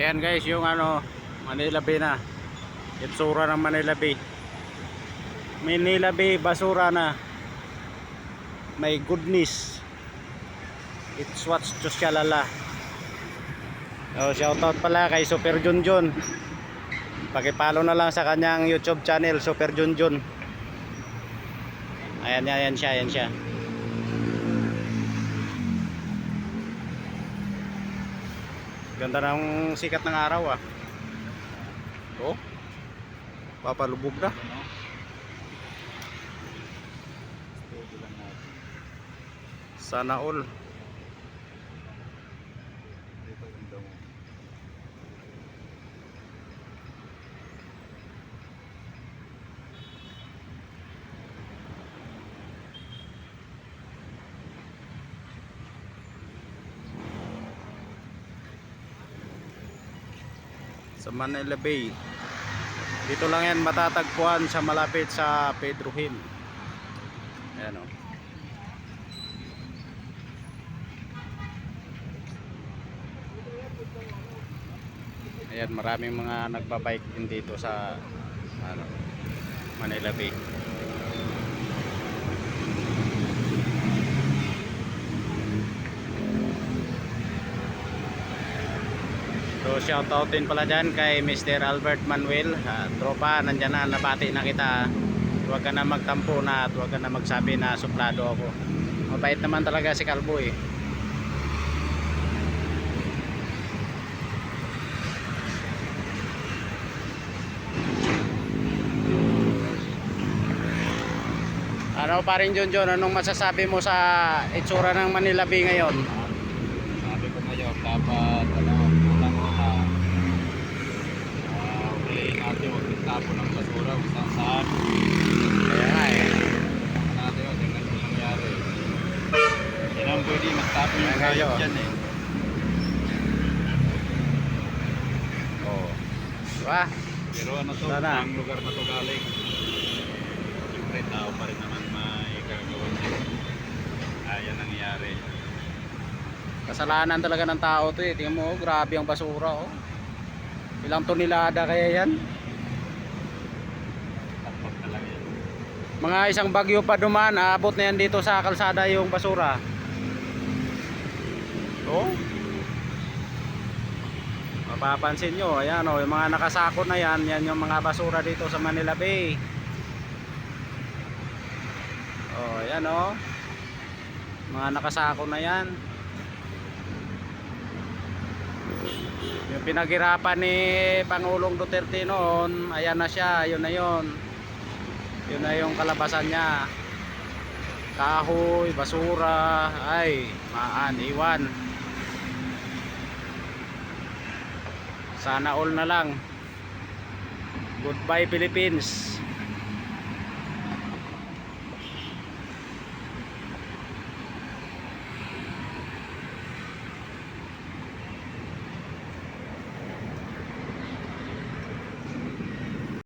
Ayan guys, yung ano, Manila Bay na. Itsura ng Manila Bay. Manila Bay, basura na. My goodness. It's what's Chuskalala. Oh, shoutout pala kay Super Junjun. Pakipalo na lang sa kanyang YouTube channel, Super Junjun. Ayan, ayan siya, ayan siya. Ganda ng sikat ng araw ah. Oh. Papalubog na. Sana all. Sa Manila Bay. Dito lang yan matatagpuan sa malapit sa Pedro Hill. Ayan o. Ayan, maraming mga nagbabike din dito sa ano, Manila Bay. So shoutout din pala dyan kay Mr. Albert Manuel uh, Tropa, nandyan na, nabati na kita Huwag ka na magtampo na at huwag ka na magsabi na suplado ako Mabait naman talaga si Kalbo eh Ano pa rin John John, anong masasabi mo sa itsura ng Manila Bay ngayon? Natin huwag itapon ng basura kung saan saan. Kaya nga eh Tama natin yun, tingnan kung nangyari. Hindi naman pwede magtapon yung hayop dyan eh. Oh. Diba? Pero ano to, Sana. ang lugar na to galing. Siyempre, tao pa rin naman may gagawin niya. Ayan nangyari. Kasalanan talaga ng tao to eh. Tingnan mo, oh, grabe ang basura oh. Ilang tonelada kaya yan? Tapak talaga yan. Mga isang bagyo pa duman, aabot na yan dito sa kalsada yung basura. Oh. Mapapansin nyo, ayan oh, yung mga nakasako na yan, yan yung mga basura dito sa Manila Bay. Oh, ayan oh. Mga nakasako na yan. Yung pinaghirapan ni Pangulong Duterte noon, ayan na siya, yun na yun. Yun na yung kalabasan niya. Kahoy, basura, ay, maan, iwan. Sana all na lang. Goodbye Philippines.